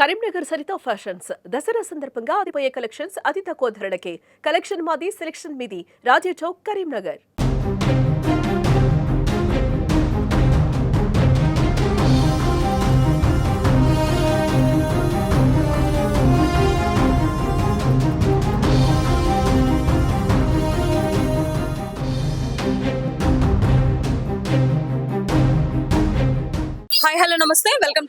Karimnagar Saritha fashions. Dasara సందర్భంగా ఆదిపోయే collections అతి తక్కువ ధరలకే. కలెక్షన్ మాది సెలెక్షన్ మీది. రాజే చౌక్ కరీంనగర్.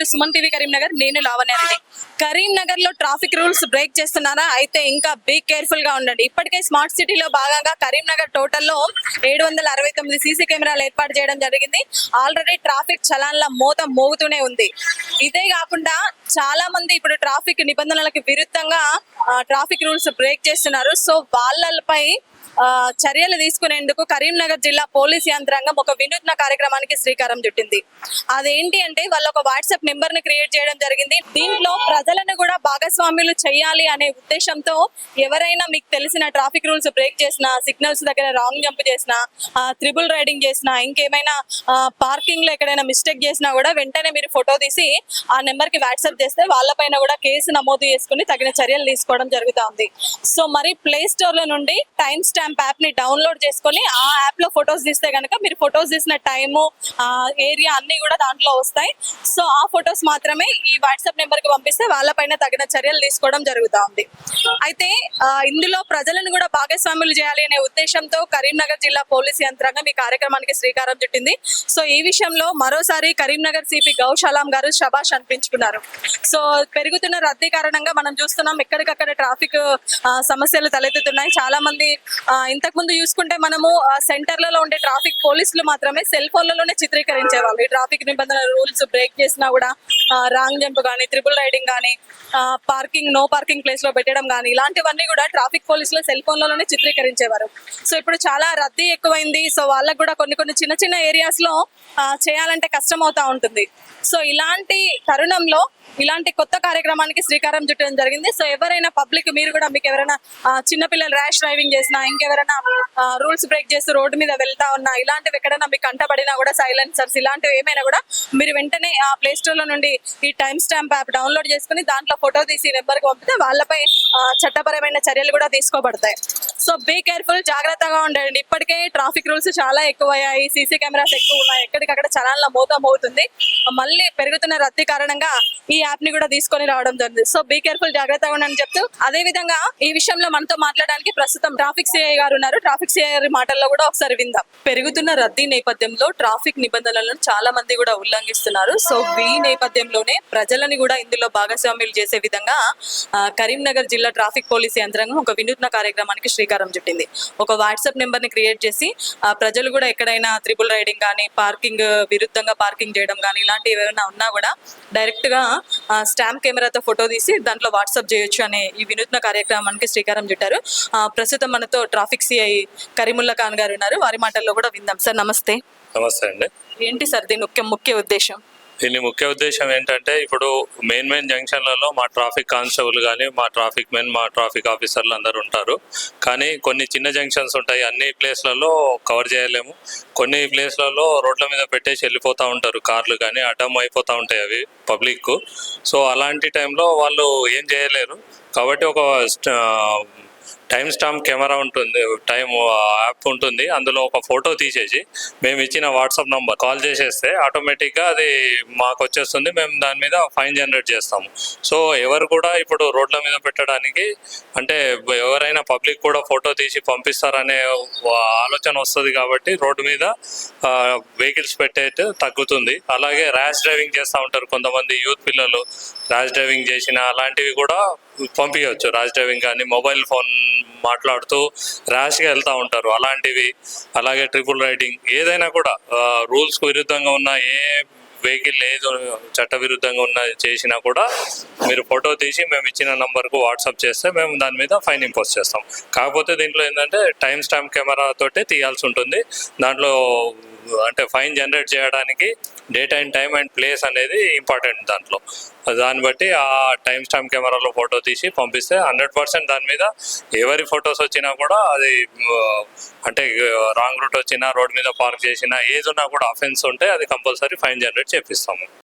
టు సుమన్ టీవీ కరీంనగర్ నేను లావణ్య రెడ్డి. కరీంనగర్లో ట్రాఫిక్ రూల్స్ బ్రేక్ చేస్తున్నారా? అయితే ఇంకా బీ కేర్ఫుల్గా ఉండండి. ఇప్పటికే స్మార్ట్ సిటీలో భాగంగా కరీంనగర్ టోటల్లో ఏడు వందల అరవై తొమ్మిది సీసీ కెమెరాలు ఏర్పాటు చేయడం జరిగింది. ఆల్రెడీ ట్రాఫిక్ చలాన్ల మూత మోగుతూనే ఉంది. ఇదే కాకుండా చాలా మంది ఇప్పుడు ట్రాఫిక్ నిబంధనలకు విరుద్ధంగా ట్రాఫిక్ రూల్స్ బ్రేక్ చేస్తున్నారు. సో వాళ్ళపై చర్యలు తీసుకునేందుకు కరీంనగర్ జిల్లా పోలీస్ యంత్రాంగం ఒక వినూత్న కార్యక్రమానికి శ్రీకారం చుట్టింది. అదేంటి అంటే వాళ్ళు ఒక వాట్సాప్ నెంబర్ని క్రియేట్ చేయడం జరిగింది. దీంట్లో ప్రజలను కూడా భాగస్వాములు చేయాలి అనే ఉద్దేశంతో ఎవరైనా మీకు తెలిసిన ట్రాఫిక్ రూల్స్ బ్రేక్ చేసిన సిగ్నల్స్ దగ్గర రాంగ్ జంప్ చేసిన త్రిబుల్ రైడింగ్ చేసిన ఇంకేమైనా పార్కింగ్లో ఎక్కడైనా మిస్టేక్ చేసినా కూడా వెంటనే మీరు ఫోటో తీసి ఆ నెంబర్కి వాట్సాప్ చేస్తే వాళ్ళపైన కూడా కేసు నమోదు చేసుకుని తగిన చర్యలు తీసుకోవడం జరుగుతుంది. సో మరి ప్లే స్టోర్లో నుండి టైం స్టాంప్ యాప్ని డౌన్లోడ్ చేసుకొని ఆ యాప్లో ఫొటోస్ తీస్తే కనుక మీరు ఫొటోస్ తీసిన టైము ఏరియా అన్ని కూడా దాంట్లో వస్తాయి. సో ఆ ఫొటోస్ మాత్రమే ఈ వాట్సాప్ నెంబర్కి పంపిస్తే వాళ్ళపైన తగిన చర్యలు తీసుకోవడం జరుగుతా ఉంది అయితే ఇందులో ప్రజలను కూడా భాగస్వాములు చేయాలి అనే ఉద్దేశంతో కరీంనగర్ జిల్లా పోలీస్ యంత్రాంగం ఈ కార్యక్రమానికి శ్రీకారం చుట్టింది. సో ఈ విషయంలో మరోసారి కరీంనగర్ సిపి గౌశాలాం గారు శబాష్ అనిపించుకున్నారు. సో పెరుగుతున్న రద్దీ కారణంగా మనం చూస్తున్నాం ఎక్కడికక్కడ ట్రాఫిక్ సమస్యలు తలెత్తుతున్నాయి. చాలా మంది ఇంతకు ముందు చూసుకుంటే మనము సెంటర్లలో ఉండే ట్రాఫిక్ పోలీసులు మాత్రమే సెల్ ఫోన్లలోనే చిత్రీకరించేవాళ్ళు. ఈ ట్రాఫిక్ నిబంధన రూల్స్ బ్రేక్ చేసినా కూడా రాంగ్ జంప్ కానీ త్రిబుల్ రైడింగ్ కానీ పార్కింగ్ నో పార్కింగ్ ప్లేస్లో పెట్టడం కానీ ఇలాంటివన్నీ కూడా ట్రాఫిక్ పోలీసులు సెల్ ఫోన్లలోనే చిత్రీకరించేవారు. సో ఇప్పుడు చాలా రద్దీ ఎక్కువైంది. సో వాళ్ళకు కూడా కొన్ని కొన్ని చిన్న చిన్న ఏరియాస్లో చేయాలంటే కష్టం అవుతా ఉంటుంది. సో ఇలాంటి తరుణంలో ఇలాంటి కొత్త కార్యక్రమానికి శ్రీకారం చుట్టడం జరిగింది. సో ఎవరైనా పబ్లిక్ మీరు కూడా మీకు ఎవరైనా చిన్నపిల్లలు ర్యాష్ డ్రైవింగ్ చేసినా ఇంకెవరైనా రూల్స్ బ్రేక్ చేస్తూ రోడ్డు మీద వెళ్తా ఉన్నా ఇలాంటివి ఎక్కడైనా మీకు కంటపడినా కూడా సైలెన్సర్స్ ఇలాంటివి ఏమైనా కూడా మీరు వెంటనే ఆ ప్లే స్టోర్లో నుండి ఈ టైం స్టాంప్ యాప్ డౌన్లోడ్ చేసుకుని దాంట్లో ఫోటో తీసి నెంబర్కి పంపితే వాళ్ళపై ఆ, చట్టపరమైన చర్యలు కూడా తీసుకోబడతాయి. సో బీ కేర్ఫుల్ జాగ్రత్తగా ఉండండి. ఇప్పటికే ట్రాఫిక్ రూల్స్ చాలా ఎక్కువయ్యాయి. సీసీ కెమెరాస్ ఎక్కువ ఉన్నాయి. ఎక్కడికక్కడ చలాన్ల మోతం అవుతుంది. మళ్ళీ పెరుగుతున్న రద్దీ కారణంగా ఈ యాప్ని కూడా తీసుకొని రావడం జరిగింది. సో బీ కేర్ఫుల్ జాగ్రత్తగా ఉండని చెప్తూ అదే విధంగా ఈ విషయంలో మనతో మాట్లాడడానికి ప్రస్తుతం ట్రాఫిక్ సిఐ గారు ఉన్నారు. ట్రాఫిక్ సిఐ మాటల్లో కూడా ఒకసారి విందాం. పెరుగుతున్న రద్దీ నేపథ్యంలో ట్రాఫిక్ నిబంధనలను చాలా మంది కూడా ఉల్లంఘిస్తున్నారు. సో ఈ నేపథ్యంలోనే ప్రజలని కూడా ఇందులో భాగస్వామ్యులు చేసే విధంగా కరీంనగర్ జిల్లా ట్రాఫిక్ పోలీస్ యంత్రాంగం ఒక వినూత్న కార్యక్రమానికి శ్రీకారం చుట్టింది. ఒక వాట్సాప్ నెంబర్ని క్రియేట్ చేసి ఆ, ప్రజలు కూడా ఎక్కడైనా త్రిబుల్ రైడింగ్ కానీ పార్కింగ్ విరుద్ధంగా పార్కింగ్ చేయడం కానీ ఇలాంటివి ఏమైనా ఉన్నా కూడా డైరెక్ట్గా స్టాంప్ కెమెరాతో ఫోటో తీసి దాంట్లో వాట్సాప్ చేయొచ్చు అనే ఈ వినూత్న కార్యక్రమానికి శ్రీకారం చుట్టారు. ప్రస్తుతం మనతో ట్రాఫిక్ సిఐ కరీముల్లా ఖాన్ గారు ఉన్నారు. వారి మాటల్లో కూడా విందాం. సార్ నమస్తే. నమస్తే అండి. ఏంటి సార్ దీని ముఖ్య ముఖ్య ఉద్దేశం? దీని ముఖ్య ఉద్దేశం ఏంటంటే ఇప్పుడు మెయిన్ మెయిన్ జంక్షన్లలో మా ట్రాఫిక్ కానిస్టేబుల్ కానీ మా ట్రాఫిక్ మెన్ మా ట్రాఫిక్ ఆఫీసర్లు అందరూ ఉంటారు. కానీ కొన్ని చిన్న జంక్షన్స్ ఉంటాయి. అన్ని ప్లేస్లలో కవర్ చేయలేము. కొన్ని ప్లేస్లలో రోడ్ల మీద పెట్టేసి వెళ్ళిపోతూ ఉంటారు. కార్లు కానీ అడ్డం అయిపోతూ ఉంటాయి అవి పబ్లిక్ సో అలాంటి టైంలో వాళ్ళు ఏం చేయలేరు. కాబట్టి ఒక టైం స్టాంప్ కెమెరా ఉంటుంది టైం యాప్ ఉంటుంది. అందులో ఒక ఫోటో తీసేసి మేము ఇచ్చిన వాట్సాప్ నంబర్ కాల్ చేసేస్తే ఆటోమేటిక్గా అది మాకు వచ్చేస్తుంది. మేము దాని మీద ఫైన్ జనరేట్ చేస్తాము. సో ఎవరు కూడా ఇప్పుడు రోడ్ల మీద పెట్టడానికి అంటే ఎవరైనా పబ్లిక్ కూడా ఫోటో తీసి పంపిస్తారనే ఆలోచన వస్తుంది కాబట్టి రోడ్డు మీద వెహికల్స్ పెట్టేది తగ్గుతుంది. అలాగే ర్యాష్ డ్రైవింగ్ చేస్తూ ఉంటారు కొంతమంది యూత్ పిల్లలు. ర్యాష్ డ్రైవింగ్ చేసిన అలాంటివి కూడా పంపించవచ్చు. ర్యాష్ డ్రైవింగ్ కానీ మొబైల్ ఫోన్ మాట్లాడుతూ ర్యాష్గా వెళ్తూ ఉంటారు. అలాంటివి. అలాగే ట్రిపుల్ రైడింగ్. ఏదైనా కూడా రూల్స్కు విరుద్ధంగా ఉన్న ఏ వెహికల్ ఏదో చట్టవిరుద్ధంగా ఉన్న చేసినా కూడా మీరు ఫోటో తీసి మేము ఇచ్చిన నంబర్కు వాట్సాప్ చేస్తే మేము దాని మీద ఫైన్ ఇంపోజ్ చేస్తాం. కాకపోతే దీంట్లో ఏంటంటే టైం స్టాంప్ కెమెరా తోటే తీయాల్సి ఉంటుంది. దాంట్లో అంటే ఫైన్ జనరేట్ చేయడానికి date and time and place అనేది ఇంపార్టెంట్ దాంట్లో. దాన్ని బట్టి ఆ టైం స్టాంప్ కెమెరాలో ఫోటో తీసి పంపిస్తే హండ్రెడ్ పర్సెంట్ దాని మీద ఎవరి ఫొటోస్ వచ్చినా కూడా అది అంటే రాంగ్ రూట్ వచ్చినా రోడ్ మీద పార్క్ చేసినా ఏది ఉన్నా కూడా అఫెన్స్ ఉంటే అది కంపల్సరీ ఫైన్ జనరేట్ చేపిస్తాము.